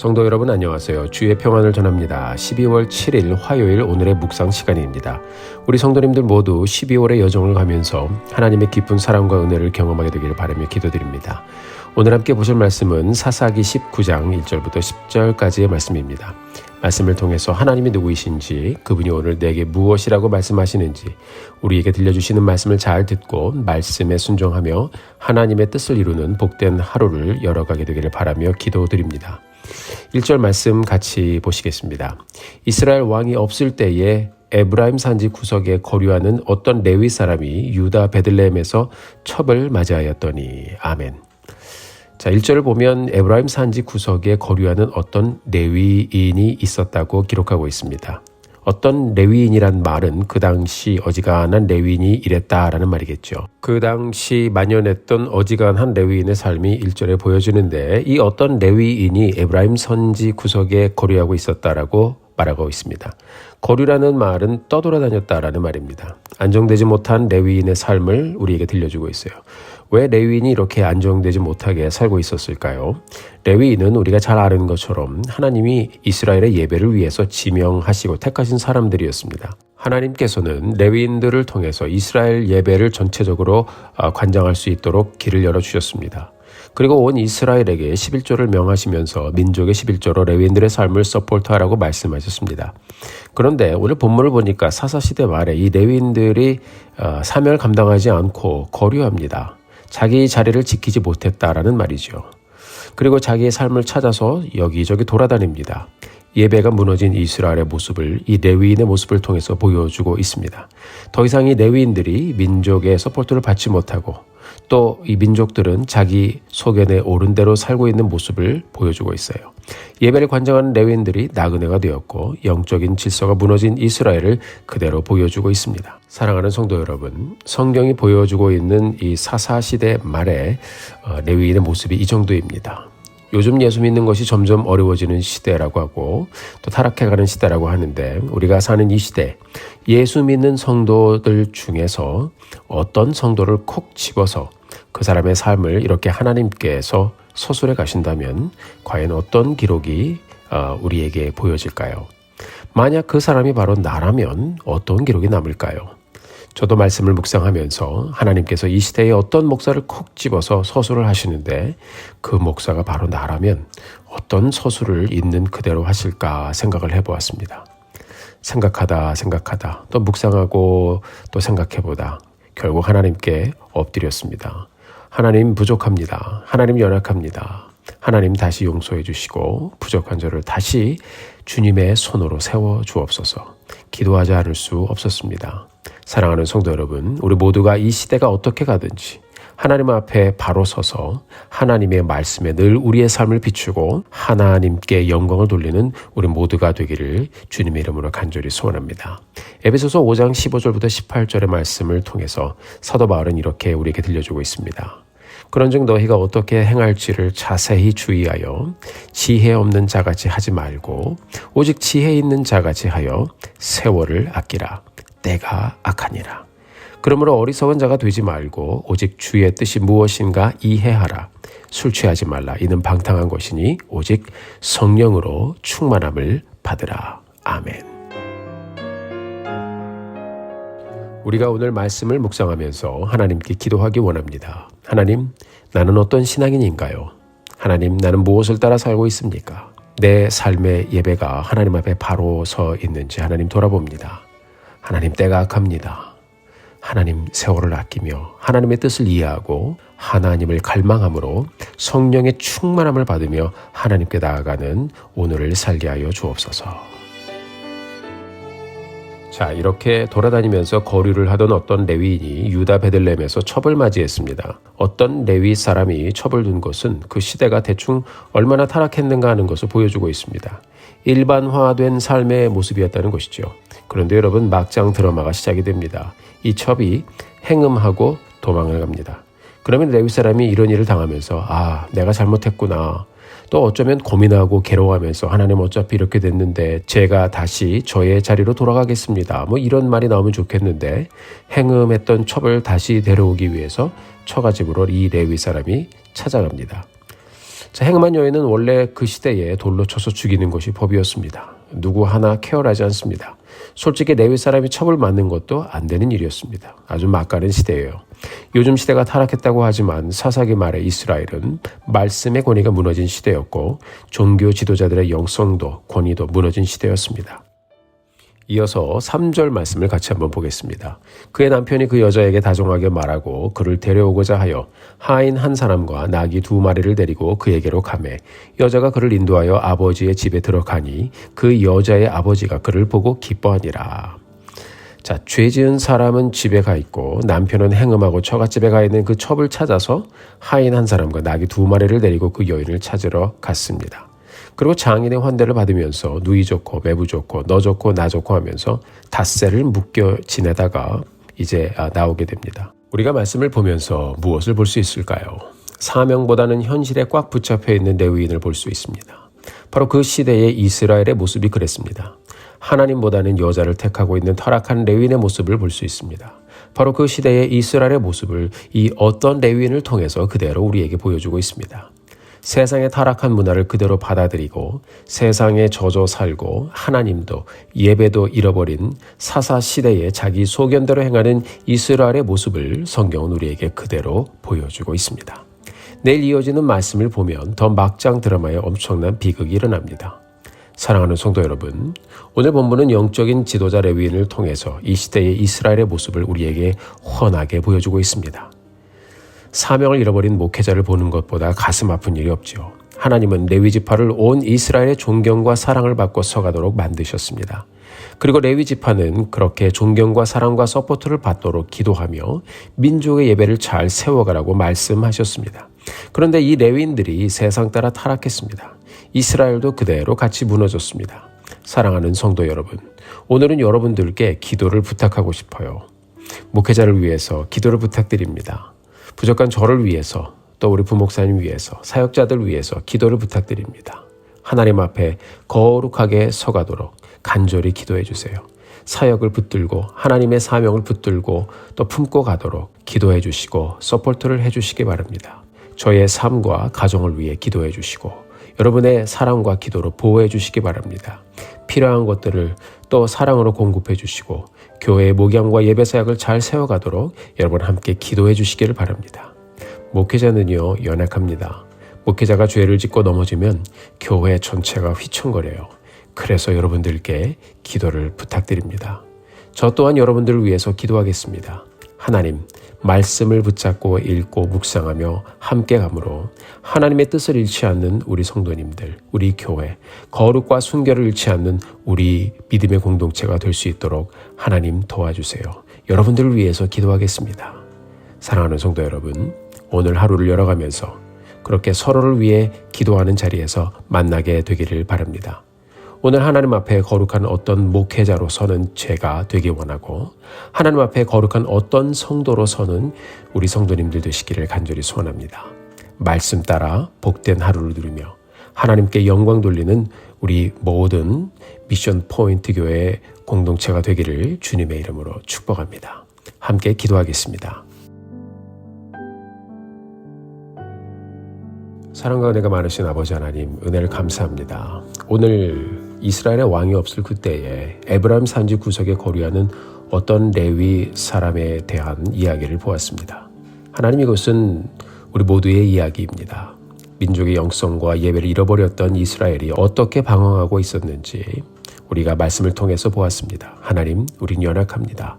성도 여러분 안녕하세요. 주의 평안을 전합니다. 12월 7일 화요일 오늘의 묵상 시간입니다. 우리 성도님들 모두 12월의 여정을 가면서 하나님의 깊은 사랑과 은혜를 경험하게 되기를 바라며 기도드립니다. 오늘 함께 보실 말씀은 사사기 19장 1절부터 10절까지의 말씀입니다. 말씀을 통해서 하나님이 누구이신지 그분이 오늘 내게 무엇이라고 말씀하시는지 우리에게 들려주시는 말씀을 잘 듣고 말씀에 순종하며 하나님의 뜻을 이루는 복된 하루를 열어가게 되기를 바라며 기도드립니다. 1절 말씀 같이 보시겠습니다. 이스라엘 왕이 없을 때에 에브라임 산지 구석에 거류하는 어떤 레위 사람이 유다 베들레헴에서 첩을 맞이하였더니 아멘. 자, 1절을 보면 에브라임 산지 구석에 거류하는 어떤 레위인이 있었다고 기록하고 있습니다. 어떤 레위인이란 말은 그 당시 어지간한 레위인이 이랬다라는 말이겠죠. 그 당시 만연했던 어지간한 레위인의 삶이 일절에 보여주는데 이 어떤 레위인이 에브라임 선지 구석에 거류하고 있었다라고 말하고 있습니다. 거류라는 말은 떠돌아다녔다라는 말입니다. 안정되지 못한 레위인의 삶을 우리에게 들려주고 있어요. 왜 레위인이 이렇게 안정되지 못하게 살고 있었을까요? 레위인은 우리가 잘 아는 것처럼 하나님이 이스라엘의 예배를 위해서 지명하시고 택하신 사람들이었습니다. 하나님께서는 레위인들을 통해서 이스라엘 예배를 전체적으로 아, 관장할 수 있도록 길을 열어주셨습니다. 그리고 온 이스라엘에게 11조를 명하시면서 민족의 11조로 레위인들의 삶을 서포트하라고 말씀하셨습니다. 그런데 오늘 본문을 보니까 사사시대 말에 이 레위인들이 아, 사명을 감당하지 않고 거류합니다. 자기 자리를 지키지 못했다라는 말이죠. 그리고 자기의 삶을 찾아서 여기저기 돌아다닙니다. 예배가 무너진 이스라엘의 모습을 이 레위인의 모습을 통해서 보여주고 있습니다. 더 이상 이 레위인들이 민족의 서포트를 받지 못하고 또 이 민족들은 자기 소견에 옳은 대로 살고 있는 모습을 보여주고 있어요. 예배를 관장하는 레위인들이 나그네가 되었고 영적인 질서가 무너진 이스라엘을 그대로 보여주고 있습니다. 사랑하는 성도 여러분, 성경이 보여주고 있는 이 사사시대 말에 어, 레위인의 모습이 이 정도입니다. 요즘 예수 믿는 것이 점점 어려워지는 시대라고 하고 또 타락해가는 시대라고 하는데 우리가 사는 이 시대 예수 믿는 성도들 중에서 어떤 성도를 콕 집어서 그 사람의 삶을 이렇게 하나님께서 서술해 가신다면 과연 어떤 기록이 어, 우리에게 보여질까요? 만약 그 사람이 바로 나라면 어떤 기록이 남을까요? 저도 말씀을 묵상하면서 하나님께서 이 시대에 어떤 목사를 콕 집어서 서술을 하시는데 그 목사가 바로 나라면 어떤 서술을 있는 그대로 하실까 생각을 해보았습니다. 생각하다 생각하다 또 묵상하고 또 생각해보다 결국 하나님께 엎드렸습니다. 하나님 부족합니다. 하나님 연약합니다. 하나님 다시 용서해 주시고 부족한 저를 다시 주님의 손으로 세워 주옵소서. 기도하지 않을 수 없었습니다. 사랑하는 성도 여러분, 우리 모두가 이 시대가 어떻게 가든지 하나님 앞에 바로 서서 하나님의 말씀에 늘 우리의 삶을 비추고 하나님께 영광을 돌리는 우리 모두가 되기를 주님의 이름으로 간절히 소원합니다. 에베소서 5장 15절부터 18절의 말씀을 통해서 사도 바울은 이렇게 우리에게 들려주고 있습니다. 그런즉 너희가 어떻게 행할지를 자세히 주의하여 지혜 없는 자같이 하지 말고 오직 지혜 있는 자같이 하여 세월을 아끼라 때가 악하니라. 그러므로 어리석은 자가 되지 말고 오직 주의 뜻이 무엇인가 이해하라. 술 취하지 말라. 이는 방탕한 것이니 오직 성령으로 충만함을 받으라. 아멘. 우리가 오늘 말씀을 묵상하면서 하나님께 기도하기 원합니다. 하나님, 나는 어떤 신앙인인가요? 하나님, 나는 무엇을 따라 살고 있습니까? 내 삶의 예배가 하나님 앞에 바로 서 있는지 하나님 돌아봅니다. 하나님 때가 악합니다. 하나님 세월을 아끼며 하나님의 뜻을 이해하고 하나님을 갈망함으로 성령의 충만함을 받으며 하나님께 나아가는 오늘을 살게 하여 주옵소서. 자, 이렇게 돌아다니면서 거류를 하던 어떤 레위인이 유다 베들렘에서 첩을 맞이했습니다. 어떤 레위 사람이 첩을 둔 것은 그 시대가 대충 얼마나 타락했는가 하는 것을 보여주고 있습니다. 일반화된 삶의 모습이었다는 것이죠. 그런데 여러분 막장 드라마가 시작이 됩니다. 이 첩이 행음하고 도망을 갑니다. 그러면 레위 사람이 이런 일을 당하면서 아 내가 잘못했구나 또 어쩌면 고민하고 괴로워하면서 하나님 어차피 이렇게 됐는데 제가 다시 저의 자리로 돌아가겠습니다. 뭐 이런 말이 나오면 좋겠는데 행음했던 첩을 다시 데려오기 위해서 처가집으로 이 레위 사람이 찾아갑니다. 자, 행만 여인은 원래 그 시대에 돌로 쳐서 죽이는 것이 법이었습니다. 누구 하나 케어하지 않습니다. 솔직히 내위 사람이 첩을 맞는 것도 안 되는 일이었습니다. 아주 막가는 시대예요. 요즘 시대가 타락했다고 하지만 사사기 말에 이스라엘은 말씀의 권위가 무너진 시대였고 종교 지도자들의 영성도 권위도 무너진 시대였습니다. 이어서 3절 말씀을 같이 한번 보겠습니다. 그의 남편이 그 여자에게 다정하게 말하고 그를 데려오고자 하여 하인 한 사람과 나귀 두 마리를 데리고 그에게로 가매 여자가 그를 인도하여 아버지의 집에 들어가니 그 여자의 아버지가 그를 보고 기뻐하니라. 자, 죄 지은 사람은 집에 가 있고 남편은 행음하고 처갓집에 가 있는 그 첩을 찾아서 하인 한 사람과 나귀 두 마리를 데리고 그 여인을 찾으러 갔습니다. 그리고 장인의 환대를 받으면서 누이 좋고 매부 좋고 너 좋고 나 좋고 하면서 닷새를 묶여 지내다가 이제 아, 나오게 됩니다. 우리가 말씀을 보면서 무엇을 볼 수 있을까요? 사명보다는 현실에 꽉 붙잡혀 있는 레위인을 볼 수 있습니다. 바로 그 시대의 이스라엘의 모습이 그랬습니다. 하나님보다는 여자를 택하고 있는 타락한 레위인의 모습을 볼 수 있습니다. 바로 그 시대의 이스라엘의 모습을 이 어떤 레위인을 통해서 그대로 우리에게 보여주고 있습니다. 세상의 타락한 문화를 그대로 받아들이고 세상에 젖어 살고 하나님도 예배도 잃어버린 사사 시대에 자기 소견대로 행하는 이스라엘의 모습을 성경은 우리에게 그대로 보여주고 있습니다. 내일 이어지는 말씀을 보면 더 막장 드라마에 엄청난 비극이 일어납니다. 사랑하는 성도 여러분, 오늘 본문은 영적인 지도자 레위인을 통해서 이 시대의 이스라엘의 모습을 우리에게 훤하게 보여주고 있습니다. 사명을 잃어버린 목회자를 보는 것보다 가슴 아픈 일이 없지요. 하나님은 레위 지파를 온 이스라엘의 존경과 사랑을 받고 서가도록 만드셨습니다. 그리고 레위 지파는 그렇게 존경과 사랑과 서포트를 받도록 기도하며 민족의 예배를 잘 세워가라고 말씀하셨습니다. 그런데 이 레위인들이 세상 따라 타락했습니다. 이스라엘도 그대로 같이 무너졌습니다. 사랑하는 성도 여러분, 오늘은 여러분들께 기도를 부탁하고 싶어요. 목회자를 위해서 기도를 부탁드립니다. 부족한 저를 위해서 또 우리 부목사님 위해서 사역자들 위해서 기도를 부탁드립니다. 하나님 앞에 거룩하게 서가도록 간절히 기도해 주세요. 사역을 붙들고 하나님의 사명을 붙들고 또 품고 가도록 기도해 주시고 서포트를 해 주시기 바랍니다. 저의 삶과 가정을 위해 기도해 주시고 여러분의 사랑과 기도로 보호해 주시기 바랍니다. 필요한 것들을 또 사랑으로 공급해 주시고 교회의 목양과 예배 사역을 잘 세워가도록 여러분 함께 기도해 주시기를 바랍니다. 목회자는요 연약합니다. 목회자가 죄를 짓고 넘어지면 교회 전체가 휘청거려요. 그래서 여러분들께 기도를 부탁드립니다. 저 또한 여러분들을 위해서 기도하겠습니다. 하나님, 말씀을 붙잡고 읽고 묵상하며 함께 감으로 하나님의 뜻을 잃지 않는 우리 성도님들, 우리 교회, 거룩과 순결을 잃지 않는 우리 믿음의 공동체가 될 수 있도록 하나님 도와주세요. 여러분들을 위해서 기도하겠습니다. 사랑하는 성도 여러분, 오늘 하루를 열어가면서 그렇게 서로를 위해 기도하는 자리에서 만나게 되기를 바랍니다. 오늘 하나님 앞에 거룩한 어떤 목회자로 서는 제가 되기 원하고 하나님 앞에 거룩한 어떤 성도로 서는 우리 성도님들 되시기를 간절히 소원합니다. 말씀 따라 복된 하루를 누리며 하나님께 영광 돌리는 우리 모든 미션 포인트 교회 공동체가 되기를 주님의 이름으로 축복합니다. 함께 기도하겠습니다. 사랑과 은혜가 많으신 아버지 하나님 은혜를 감사합니다. 오늘 이스라엘의 왕이 없을 그때에 에브라임 산지 구석에 거류하는 어떤 레위 사람에 대한 이야기를 보았습니다. 하나님 이것은 우리 모두의 이야기입니다. 민족의 영성과 예배를 잃어버렸던 이스라엘이 어떻게 방황하고 있었는지 우리가 말씀을 통해서 보았습니다. 하나님, 우린 연약합니다.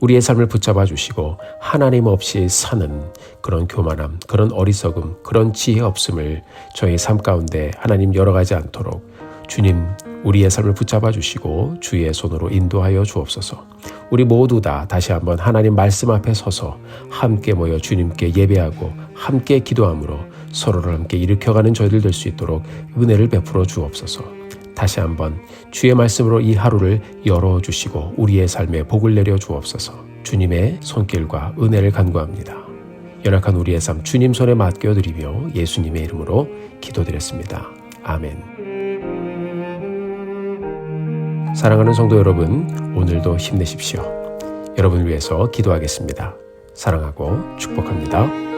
우리의 삶을 붙잡아 주시고 하나님 없이 사는 그런 교만함, 그런 어리석음, 그런 지혜 없음을 저희 삶 가운데 하나님 열어가지 않도록 주님 우리의 삶을 붙잡아 주시고 주의 손으로 인도하여 주옵소서. 우리 모두 다 다시 한번 하나님 말씀 앞에 서서 함께 모여 주님께 예배하고 함께 기도함으로 서로를 함께 일으켜가는 저희들 될 수 있도록 은혜를 베풀어 주옵소서. 다시 한번 주의 말씀으로 이 하루를 열어 주시고 우리의 삶에 복을 내려 주옵소서. 주님의 손길과 은혜를 간구합니다. 연약한 우리의 삶 주님 손에 맡겨 드리며 예수님의 이름으로 기도드렸습니다. 아멘. 사랑하는 성도 여러분, 오늘도 힘내십시오. 여러분을 위해서 기도하겠습니다. 사랑하고 축복합니다.